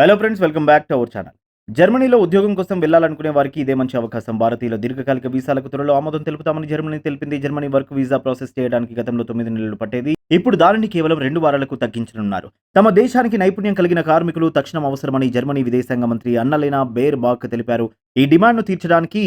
Hello friends welcome back to our channel జర్మనీలో ఉద్యోగం కోసం వెళ్ళాలనుకునే వారికి ఇదే మంచి అవకాశం. భారతీయుల దీర్ఘకాలిక వీసాలకు త్వరలో ఆమోదం తెలుపుతామని జర్మనీ తెలిపింది. జర్మనీ వర్క్ వీసా ప్రాసెస్ చేయడానికి గతంలో తొమ్మిది నెలలు పట్టేది. ఇప్పుడు దానిని కేవలం రెండు వారాలకు తగ్గించనున్నారు. తమ దేశానికి నైపుణ్యం కలిగిన కార్మికులు తక్షణం అవసరమని జర్మనీ విదేశాంగ మంత్రి అన్నలేనా బేర్ బాక్ తెలిపారు. ఈ డిమాండ్ను తీర్చడానికి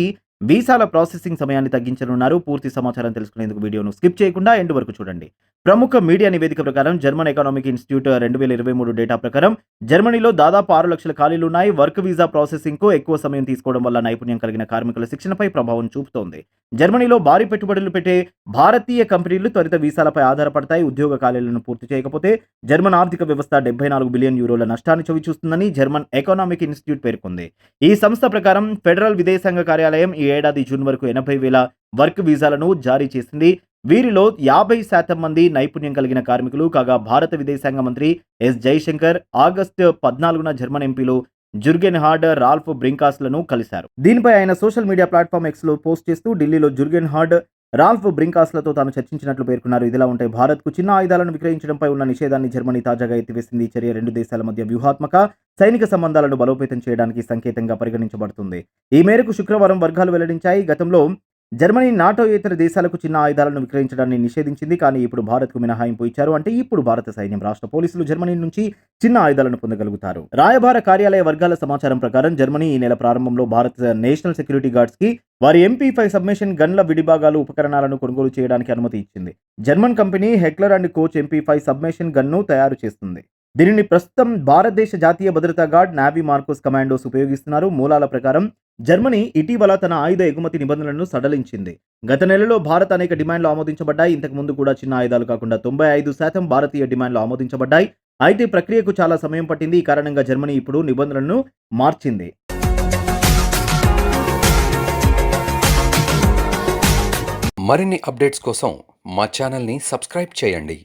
వీసాల ప్రాసెసింగ్ సమయాన్ని తగ్గించనున్నారు. పూర్తి సమాచారం తెలుసుకునేందుకు వీడియోను స్కిప్ చేయకుండా ఎండ్ వరకు చూడండి. ప్రముఖ మీడియా నివేదిక ప్రకారం జర్మన్ ఎకనామిక్ ఇన్స్టిట్యూట్ రెండు వేల ఇరవై మూడు డేటా ప్రకారం జర్మనీలో దాదాపు ఆరు లక్షల ఖాళీలు ఉన్నాయి. వర్క్ వీసా ప్రాసెసింగ్కు ఎక్కువ సమయం తీసుకోవడం వల్ల నైపుణ్యం కలిగిన కార్మికుల శిక్షణపై ప్రభావం చూపుతోంది. జర్మనీలో భారీ పెట్టుబడులు పెట్టే భారతీయ కంపెనీలు త్వరిత వీసాలపై ఆధారపడతాయి. ఉద్యోగ ఖాళీలను పూర్తి చేయకపోతే జర్మన్ ఆర్థిక వ్యవస్థ డెబ్బై నాలుగు బిలియన్ యూరోల నష్టాన్ని చవిచూస్తుందని జర్మన్ ఎకనామిక్ ఇన్స్టిట్యూట్ పేర్కొంది. ఈ సంస్థ ప్రకారం ఫెడరల్ విదేశాంగ కార్యాలయం ఈ ఏడాది జూన్ వరకు ఎనభై వేల వర్క్ వీసాలను జారీ చేసింది. వీరిలో యాభై శాతం మంది నైపుణ్యం కలిగిన కార్మికులు కాగా భారత విదేశాంగ మంత్రి ఎస్. జైశంకర్ ఆగస్టు పద్నాలుగున జర్మన్ ఎంపీలు జుర్గెన్ హార్డ్ రాల్ఫ్ బ్రింకాస్లను కలిశారు. దీనిపై ఆయన సోషల్ మీడియా ప్లాట్ఫామ్ ఎక్స్లో పోస్ట్ చేస్తూ ఢిల్లీలో జుర్గెన్ హార్డ్ రాల్ఫ్ బ్రింకాస్లతో తాను చర్చించినట్లు పేర్కొన్నారు. ఇదిలా ఉంటే భారత్కు చిన్న ఆయుధాలను విక్రయించడంపై ఉన్న నిషేధాన్ని జర్మనీ తాజాగా ఎత్తివేసింది. చర్య రెండు దేశాల మధ్య వ్యూహాత్మక సైనిక సంబంధాలను బలోపేతం చేయడానికి సంకేతంగా పరిగణించబడుతుంది. ఈ మేరకు శుక్రవారం వర్గాలు వెల్లడించాయి. గతంలో జర్మనీ నాటో ఇతర దేశాలకు చిన్న ఆయుధాలను విక్రయించడాన్ని నిషేధించింది. కానీ ఇప్పుడు భారత్కు మినహాయింపు ఇచ్చారు అంటే ఇప్పుడు భారత సైన్యం రాష్ట్ర పోలీసులు జర్మనీ నుంచి చిన్న ఆయుధాలను పొందగలుగుతారు. రాయబార కార్యాలయ వర్గాల సమాచారం ప్రకారం జర్మనీ ఈ నెల ప్రారంభంలో భారత నేషనల్ సెక్యూరిటీ గార్డ్స్కి వారి ఎంపీ ఫైవ్ సబ్మిషన్ గన్ల విడిభాగాలు ఉపకరణాలను కొనుగోలు చేయడానికి అనుమతి ఇచ్చింది. German company Heckler and Koch MP five submachine gun తయారు చేస్తుంది. దీనిని ప్రస్తుతం భారతదేశ జాతీయ భద్రతా గార్డ్ నావీ మార్కోస్ కమాండోస్ ఉపయోగిస్తున్నారు. మూలాల ప్రకారం జర్మనీ ఇటీవల తన ఆయుధ ఎగుమతి నిబంధనలను సడలించింది. గత నెలలో భారత్ అనేక డిమాండ్లు ఆమోదించబడ్డాయి. ఇంతకు ముందు కూడా చిన్న ఆయుధాలు కాకుండా తొంభై ఐదు శాతం భారతీయ డిమాండ్లు ఆమోదించబడ్డాయి. అయితే ప్రక్రియకు చాలా సమయం పట్టింది. ఈ కారణంగా జర్మనీ ఇప్పుడు నిబంధనలను మార్చింది. మరిన్ని అప్డేట్స్ కోసం మా ఛానల్ని సబ్స్క్రైబ్ చేయండి.